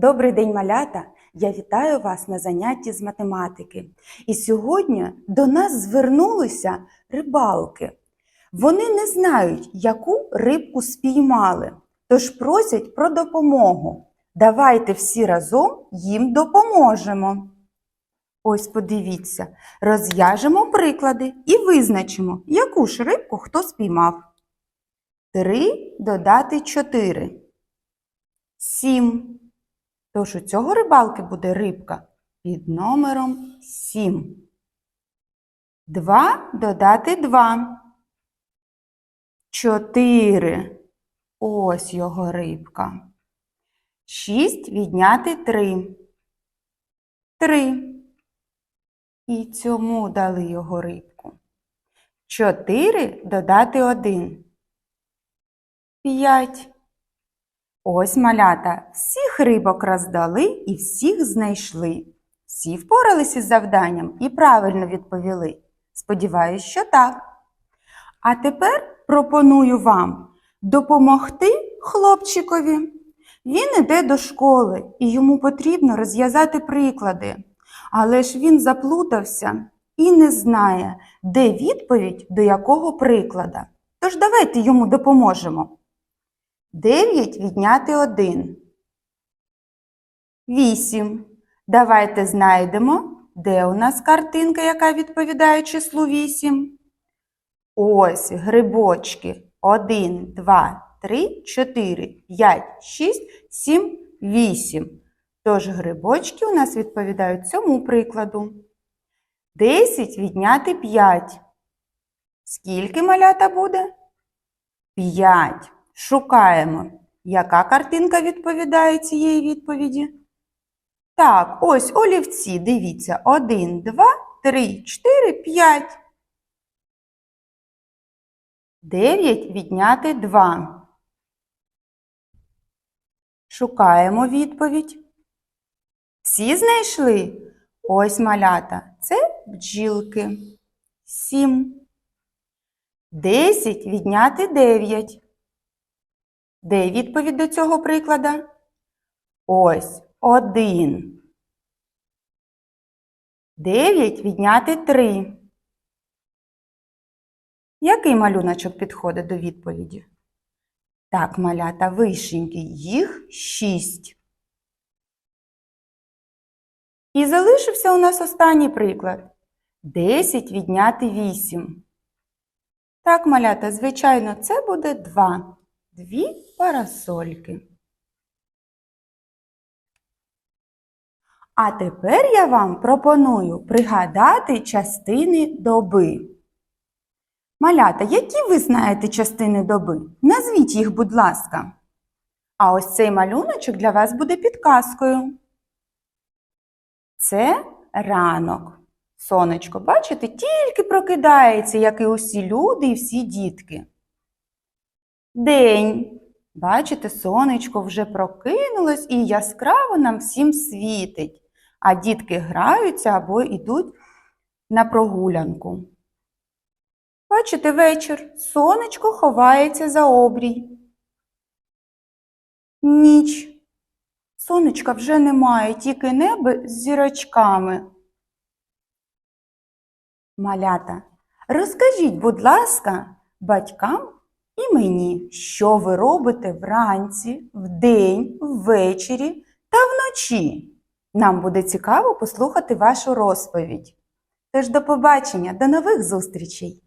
Добрий день, малята! Я вітаю вас на занятті з математики. І сьогодні до нас звернулися рибалки. Вони не знають, яку рибку спіймали, тож просять про допомогу. Давайте всі разом їм допоможемо. Ось подивіться, розв'яжемо приклади і визначимо, яку ж рибку хто спіймав. Три додати чотири. Сім. Тож у цього рибалки буде рибка під номером 7. 2 додати 2. 4. Ось його рибка. 6 відняти 3. 3. І цьому дали його рибку. 4 додати 1. 5. Ось малята, всіх рибок роздали і всіх знайшли. Всі впоралися із завданням і правильно відповіли. Сподіваюсь, що так. А тепер пропоную вам допомогти хлопчикові. Він іде до школи і йому потрібно розв'язати приклади. Але ж він заплутався і не знає, де відповідь до якого приклада. Тож давайте йому допоможемо. 9 відняти 1. 8. Давайте знайдемо, де у нас картинка, яка відповідає числу 8. Ось грибочки. 1, 2, 3, 4, 5, 6, 7, 8. Тож грибочки у нас відповідають цьому прикладу. 10 відняти 5. Скільки малята буде? 5. Шукаємо, яка картинка відповідає цієї відповіді. Так, ось олівці, дивіться, 1, 2, 3, 4, 5. 9 відняти 2. Шукаємо відповідь. Всі знайшли? Ось малята. Це бджілки. 7. 10 відняти 9. Де відповідь до цього приклада? Ось один. Дев'ять відняти три. Який малюночок підходить до відповіді? Так, малята вишеньки, їх шість. І залишився у нас останній приклад. Десять відняти вісім. Так, малята, звичайно, це буде два дві парасольки. А тепер я вам пропоную пригадати частини доби. Малята, які ви знаєте частини доби? Назвіть їх, будь ласка. А ось цей малюночок для вас буде підказкою. Це ранок. Сонечко, бачите, тільки прокидається, як і усі люди і всі дітки. День. Бачите, сонечко вже прокинулось і яскраво нам всім світить, а дітки граються або йдуть на прогулянку. Бачите, вечір. Сонечко ховається за обрій. Ніч. Сонечка вже немає, тільки небо з зірочками. Малята, розкажіть, будь ласка, батькам і мені, що ви робите вранці, вдень, ввечері та вночі. Нам буде цікаво послухати вашу розповідь. Тож до побачення, до нових зустрічей!